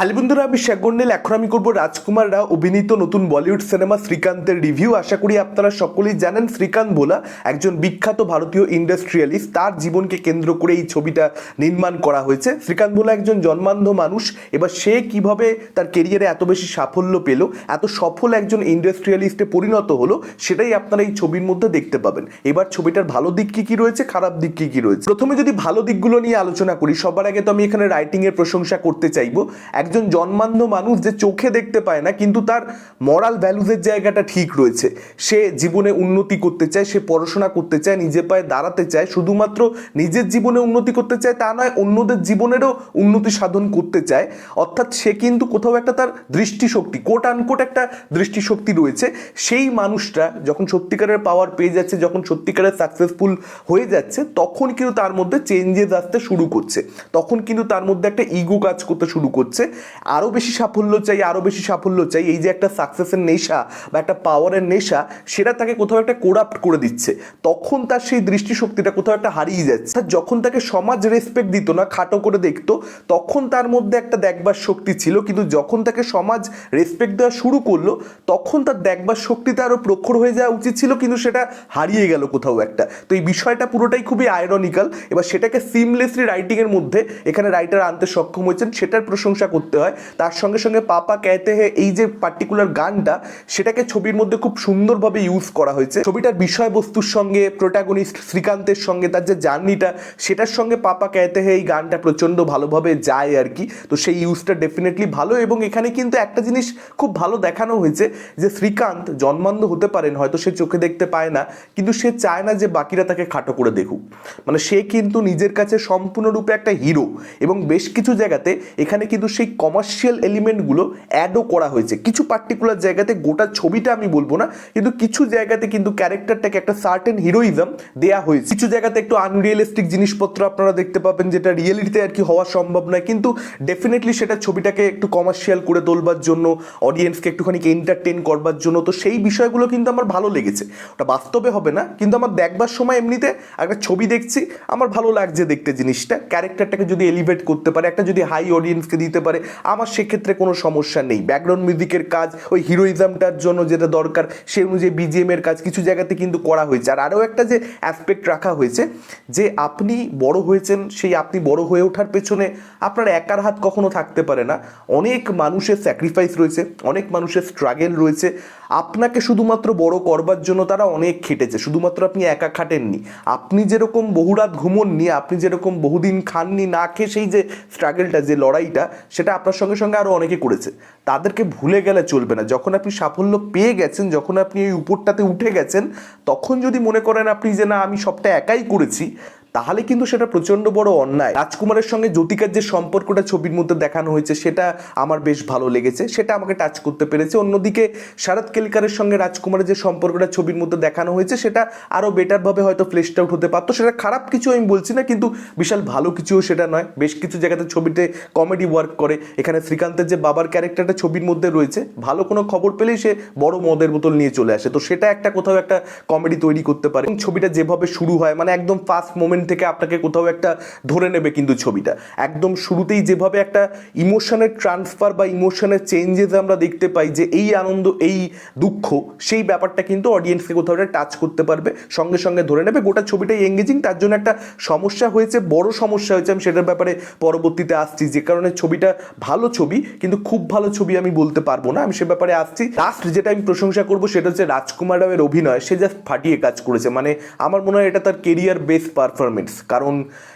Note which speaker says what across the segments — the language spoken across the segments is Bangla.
Speaker 1: হ্যালো বন্ধুরা আমি শেখগন্ডেল এখন আমি করব রাজকুমার রাও অভিনীত নতুন বলিউড সিনেমা শ্রীকান্তের রিভিউ। আশা করি আপনারা সকলেই জানেন শ্রীকান্ত বোলা একজন বিখ্যাত ভারতীয় ইন্ডাস্ট্রিয়ালিস্ট। তার জীবনকে কেন্দ্র করে এই ছবিটা নির্মাণ করা হয়েছে। শ্রীকান্ত বোলা একজন জন্মান্ধ মানুষ। এবার সে কীভাবে তার কেরিয়ারে এত বেশি সাফল্য পেল, এত সফল একজন ইন্ডাস্ট্রিয়ালিস্টে পরিণত হলো, সেটাই আপনারা এই ছবির মধ্যে দেখতে পাবেন। এবার ছবিটার ভালো দিক কি কি রয়েছে, খারাপ দিক কি কি রয়েছে? প্রথমে যদি ভালো দিকগুলো নিয়ে আলোচনা করি, সবার আগে তো আমি এখানে রাইটিংয়ের প্রশংসা করতে চাইব। একজন জন্মান্ধ মানুষ যে চোখে দেখতে পায় না, কিন্তু তার মরাল ভ্যালুজের জায়গাটা ঠিক রয়েছে। সে জীবনে উন্নতি করতে চায়, সে পড়াশোনা করতে চায় নিজে পায়ে দাঁড়াতে চায়, শুধুমাত্র নিজের জীবনে উন্নতি করতে চায়, তা নয়, অন্যদের জীবনেরও উন্নতি সাধন করতে চায়। অর্থাৎ সে কিন্তু কোথাও একটা তার দৃষ্টিশক্তি কোট আনকোট একটা দৃষ্টিশক্তি রয়েছে। সেই মানুষটা যখন সত্যিকারের পাওয়ার পেয়ে যাচ্ছে, যখন সত্যিকারের সাকসেসফুল হয়ে যাচ্ছে, তখন কিন্তু তার মধ্যে চেঞ্জেস আসতে শুরু করছে। তখন কিন্তু তার মধ্যে একটা ইগো কাজ করতে শুরু করছে। আরও বেশি সাফল্য চাই আরও বেশি সাফল্য চাই। এই যে একটা সাকসেসের নেশা বা একটা পাওয়ারের নেশা, সেটা তাকে কোথাও একটা কোরাপ্ট করে দিচ্ছে। তখন তার সেই দৃষ্টিশক্তিটা কোথাও একটা হারিয়ে যাচ্ছে। যখন তাকে সমাজ রেসপেক্ট দিত না, খাটো করে দেখতো, তখন তার মধ্যে একটা দেখবার শক্তি ছিল। কিন্তু যখন তাকে সমাজ রেসপেক্ট দেওয়া শুরু করল, তখন তার দেখবার শক্তিটা আরও প্রখর হয়ে যাওয়া উচিত ছিল, কিন্তু সেটা হারিয়ে গেল কোথাও একটা। তো এই বিষয়টা পুরোটাই খুবই আয়রনিক্যাল এবার সেটাকে সিমলেসলি রাইটিংয়ের মধ্যে এখানে রাইটার আনতে সক্ষম হয়েছেন, সেটার প্রশংসা করতে হয়। তার সঙ্গে সঙ্গে পাপা ক্যাতে হে এই যে পার্টিকুলার গানটা, সেটাকে ছবির মধ্যে খুব সুন্দরভাবে ইউজ করা হয়েছে। ছবিটার বিষয়বস্তুর সঙ্গে প্রোটাগনিস্ট শ্রীকান্তের সঙ্গে, তার যে জার্নিটা, সেটার সঙ্গে পাপা ক্যাতে হে এই গানটা প্রচণ্ড ভালোভাবে যায় আর কি। তো সেই ইউজটা ডেফিনেটলি ভালো এবং এখানে কিন্তু একটা জিনিস খুব ভালো দেখানো হয়েছে যে শ্রীকান্ত জন্মান্ধ হতে পারেন, হয়তো সে চোখে দেখতে পায় না, কিন্তু সে চায় না যে বাকিরা তাকে খাটো করে দেখুক। মানে সে কিন্তু নিজের কাছে সম্পূর্ণরূপে একটা হিরো এবং বেশ কিছু জায়গাতে এখানে কিন্তু সেই কমার্শিয়াল এলিমেন্টগুলো অ্যাডও করা হয়েছে। কিছু পার্টিকুলার জায়গাতে গোটা ছবিটা আমি বলব না, কিন্তু কিছু জায়গাতে কিন্তু ক্যারেক্টারটাকে একটা সার্টেন হিরোইজম দেয়া হয়েছে। কিছু জায়গাতে একটু আনরিয়েলিস্টিক জিনিসপত্র আপনারা দেখতে পাবেন, যেটা রিয়েলিটিতে আর কি হওয়া সম্ভব নয়, কিন্তু ডেফিনেটলি সেটা ছবিটাকে একটু কমার্শিয়াল করে তোলবার জন্য অডিয়েন্সকে একটুখানি এন্টারটেন করবার জন্য, তো সেই বিষয়গুলো কিন্তু আমার ভালো লেগেছে। ওটা বাস্তবে হবে না, কিন্তু আমার দেখবার সময় এমনিতে একটা ছবি দেখছি, আমার ভালো লাগছে দেখতে জিনিসটা। ক্যারেক্টারটাকে যদি এলিভেট করতে পারে, একটা যদি হাই অডিয়েন্সকে দিতে পারে আমার সেক্ষেত্রে কোনো সমস্যা নেই। ব্যাকগ্রাউন্ড মিউজিকের কাজ, ওই হিরোইজমটার জন্য যেটা দরকার সেই অনুযায়ী বিজিএমের কাজ কিছু জায়গাতে কিন্তু করা হয়েছে। আর আরও একটা যে অ্যাসপেক্ট রাখা হয়েছে, যে আপনি বড় হয়েছেন, সেই আপনি বড় হয়ে ওঠার পেছনে আপনার একার হাত কখনো থাকতে পারে না। অনেক মানুষের স্যাক্রিফাইস রয়েছে, অনেক মানুষের স্ট্রাগেল রয়েছে। আপনাকে শুধুমাত্র বড় করবার জন্য তারা অনেক খেটেছে। শুধুমাত্র আপনি একা খাটেননি। আপনি যেরকম বহু রাত ঘুমননি, আপনি যেরকম বহুদিন খাননি, না খেয়ে সেই যে স্ট্রাগলটা যে লড়াইটা, সেটা আপনার সঙ্গে সঙ্গে আরও অনেকে করেছে। তাদেরকে ভুলে গেলে চলবে না। যখন আপনি সাফল্য পেয়ে গেছেন, যখন আপনি এই উপরটাতে উঠে গেছেন, তখন যদি মনে করেন আপনি যে, না, আমি সবটা একাই করেছি তাহলে কিন্তু সেটা প্রচণ্ড বড় অন্যায়। রাজকুমারের সঙ্গে জ্যোতিকার যে সম্পর্কটা ছবির মধ্যে দেখানো হয়েছে, সেটা আমার বেশ ভালো লেগেছে। সেটা আমাকে টাচ করতে পেরেছে। অন্যদিকে শারদ কেলকারের সঙ্গে রাজকুমারের যে সম্পর্কটা ছবির মধ্যে দেখানো হয়েছে, সেটা আরও বেটারভাবে হয়তো ফ্লেশড আউট হতে পারতো। সেটা খারাপ কিছু আমি বলছি না, কিন্তু বিশাল ভালো কিছুও সেটা নয়। বেশ কিছু জায়গাতে ছবিতে কমেডি ওয়ার্ক করে। এখানে শ্রীকান্তের যে বাবার ক্যারেক্টারটা ছবির মধ্যে রয়েছে, ভালো কোনো খবর পেলেই সে বড় মদের বোতল নিয়ে চলে আসে। তো সেটা একটা কোথাও একটা কমেডি তৈরি করতে পারে। ছবিটা যেভাবে শুরু হয় মানে একদম ফার্স্ট মোমেন্ট থেকে আপনাকে কোথাও একটা ধরে নেবে কিন্তু ছবিটা। একদম শুরুতেই যেভাবে একটা ইমোশনের ট্রান্সফার বা ইমোশনের চেঞ্জেস আমরা দেখতে পাই যে এই আনন্দ, এই দুঃখ, সেই ব্যাপারটা কিন্তু অডিয়েন্সকে কোথাও একটা টাচ করতে পারবে, সঙ্গে সঙ্গে ধরে নেবে। গোটা ছবিটাই এঙ্গেজিং তার জন্য একটা সমস্যা হয়েছে, বড় সমস্যা হয়েছে, আমি সেটার ব্যাপারে পরবর্তীতে আসছি। যে কারণে ছবিটা ভালো ছবি, কিন্তু খুব ভালো ছবি আমি বলতে পারব না, আমি সে ব্যাপারে আসছি। লাস্ট যেটা আমি প্রশংসা করব, সেটা হচ্ছে রাজকুমার রাওয়ের অভিনয়। সে জাস্ট ফাটিয়ে কাজ করেছে। মানে আমার মনে হয় এটা তার কেরিয়ার বেস্ট পারফরমেন্স কারণ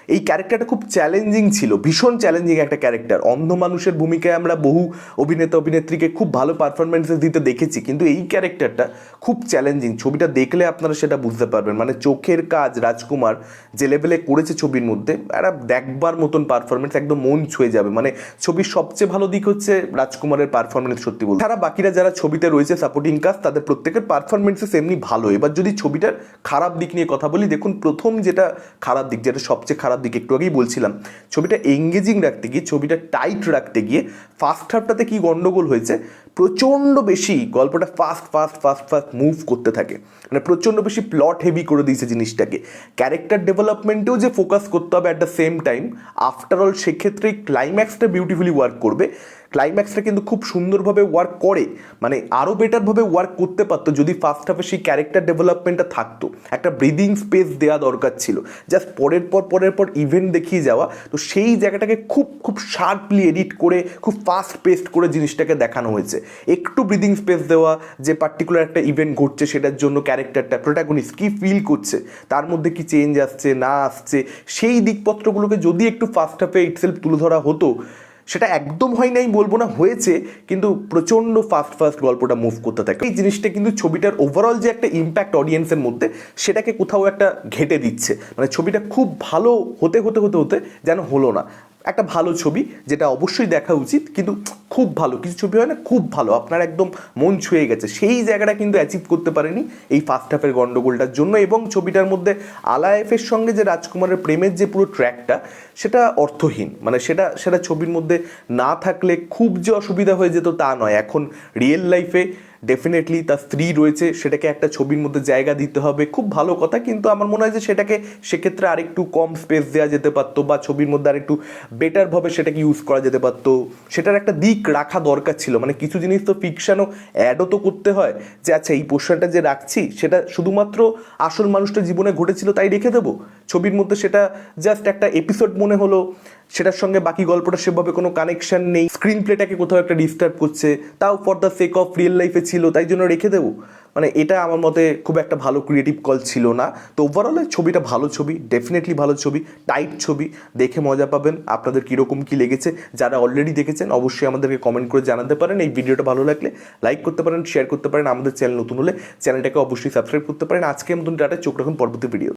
Speaker 1: এই ক্যারেক্টারটা খুব চ্যালেঞ্জিং ছিল, ভীষণ চ্যালেঞ্জিং একটা ক্যারেক্টার অন্ধ মানুষের ভূমিকায় আমরা বহু অভিনেতা, অভিনেত্রীকে খুব ভালো পারফরমেন্সেস দিতে দেখেছি, কিন্তু এই ক্যারেক্টারটা খুব চ্যালেঞ্জিং ছবিটা দেখলে আপনারা সেটা বুঝতে পারবেন। মানে চোখের কাজ রাজকুমার যে লেভেলে করেছে ছবির মধ্যে, একটা দেখবার মতন পারফরমেন্স একদম মন ছুঁয়ে যাবে। মানে ছবির সবচেয়ে ভালো দিক হচ্ছে রাজকুমারের পারফরমেন্স সত্যি বলতে। তারা বাকিরা যারা ছবিতে রয়েছে সাপোর্টিং কাজ তাদের প্রত্যেকের পারফরমেন্সেস এমনি ভালো। এবার যদি ছবিটার খারাপ দিক নিয়ে কথা বলি, দেখুন প্রথম যেটা খারাপ দিক, যেটা সবচেয়ে খারাপ দিক একটু আগেই বলছিলাম, ছবিটা এঙ্গেজিং রাখতে গিয়ে, ছবিটা টাইট রাখতে গিয়ে ফার্স্ট হাফটাতে কী গণ্ডগোল হয়েছে? প্রচণ্ড বেশি গল্পটা fast fast fast fast move করতে থাকে। মানে প্রচণ্ড বেশি প্লট হেভি করে দিয়েছে জিনিসটাকে। ক্যারেক্টার ডেভেলপমেন্টেও যে ফোকাস করতে হবে at the same time after all সেক্ষেত্রে ক্লাইম্যাক্সটা বিউটিফুলি ওয়ার্ক করবে। ক্লাইম্যাক্সটা কিন্তু খুব সুন্দরভাবে ওয়ার্ক করে। মানে আরও বেটারভাবে ওয়ার্ক করতে পারতো যদি ফার্স্ট হাফে সেই ক্যারেক্টার ডেভেলপমেন্টটা থাকতো। একটা ব্রিদিং স্পেস দেওয়া দরকার ছিল। জাস্ট পরের পর পরের পর ইভেন্ট দেখিয়ে যাওয়া। তো সেই জায়গাটাকে খুব খুব শার্পলি এডিট করে, খুব ফাস্ট পেস্ট করে জিনিসটাকে দেখানো হয়েছে। একটু ব্রিদিং স্পেস দেওয়া, যে পার্টিকুলার একটা ইভেন্ট ঘটছে সেটার জন্য ক্যারেক্টারটা প্রোটাগনিস্ট কী ফিল করছে, তার মধ্যে কি চেঞ্জ আসছে, না আসছে, সেই দিকপত্রগুলোকে যদি একটু ফার্স্ট হাফে ইটসেলফ তুলে ধরা হতো সেটা একদম হয় নাই বলব না, হয়েছে, কিন্তু প্রচণ্ড ফাস্ট ফাস্ট গল্পটা মুভ করতে থাকে। এই জিনিসটা কিন্তু ছবিটার ওভারঅল যে একটা ইম্প্যাক্ট অডিয়েন্সের মধ্যে, সেটাকে কোথাও একটা ঘেটে দিচ্ছে। মানে ছবিটা খুব ভালো হতে হতে হতে হতে যেন হলো না। একটা ভালো ছবি, যেটা অবশ্যই দেখা উচিত, কিন্তু খুব ভালো, কিছু ছবি হয় না, খুব ভালো, আপনার একদম মন ছুঁয়ে গেছে। সেই জায়গাটা কিন্তু অ্যাচিভ করতে পারেনি এই ফার্স্ট হাফের গন্ডগোলটার জন্য এবং ছবিটার মধ্যে আলায়েফের সঙ্গে যে রাজকুমারের প্রেমের যে পুরো ট্র্যাকটা, সেটা অর্থহীন। মানে সেটা সেটা ছবির মধ্যে না থাকলে খুব যে অসুবিধা হয়ে যেত তা নয়। এখন রিয়েল লাইফে ডেফিনেটলি তার স্ত্রী রয়েছে, সেটাকে একটা ছবির মধ্যে জায়গা দিতে হবে। খুব ভালো কথা, কিন্তু আমার মনে হয় যে সেটাকে সেক্ষেত্রে আরেকটু কম স্পেস দেওয়া যেতে পারতো বা ছবির মধ্যে আরেকটু বেটারভাবে সেটাকে ইউজ করা যেতে পারতো। সেটার একটা দিক রাখা দরকার ছিল। মানে কিছু জিনিস তো ফিকশানও অ্যাডও তো করতে হয় যে আচ্ছা এই পোর্শনটা যে রাখছি, সেটা শুধুমাত্র আসল মানুষটা জীবনে ঘটেছিল তাই রেখে দেবো? ছবির মধ্যে সেটা জাস্ট একটা এপিসোড মনে হলো। সেটার সঙ্গে বাকি গল্পটা সেভাবে কোনো কানেকশন নেই। স্ক্রিন প্লেটাকে কোথাও একটা ডিস্টার্ব করছে। তাও for the sake of real লাইফে ছিল, তাই জন্য রেখে দেবো। মানে এটা আমার মতে খুব একটা ভালো ক্রিয়েটিভ কল ছিল না। তো ওভারঅল ছবিটা ভালো ছবি ডেফিনেটলি ভালো ছবি টাইট ছবি। দেখে মজা পাবেন। আপনাদের কীরকম কী লেগেছে? যারা অলরেডি দেখেছেন, অবশ্যই আমাদেরকে কমেন্ট করে জানাতে পারেন। এই ভিডিওটা ভালো লাগলে লাইক করতে পারেন শেয়ার করতে পারেন। আমাদের চ্যানেল নতুন হলে চ্যানেলটাকে অবশ্যই সাবস্ক্রাইব করতে পারেন। আজকে মতন টাটা, চোখ রাখুন পরবর্তী ভিডিও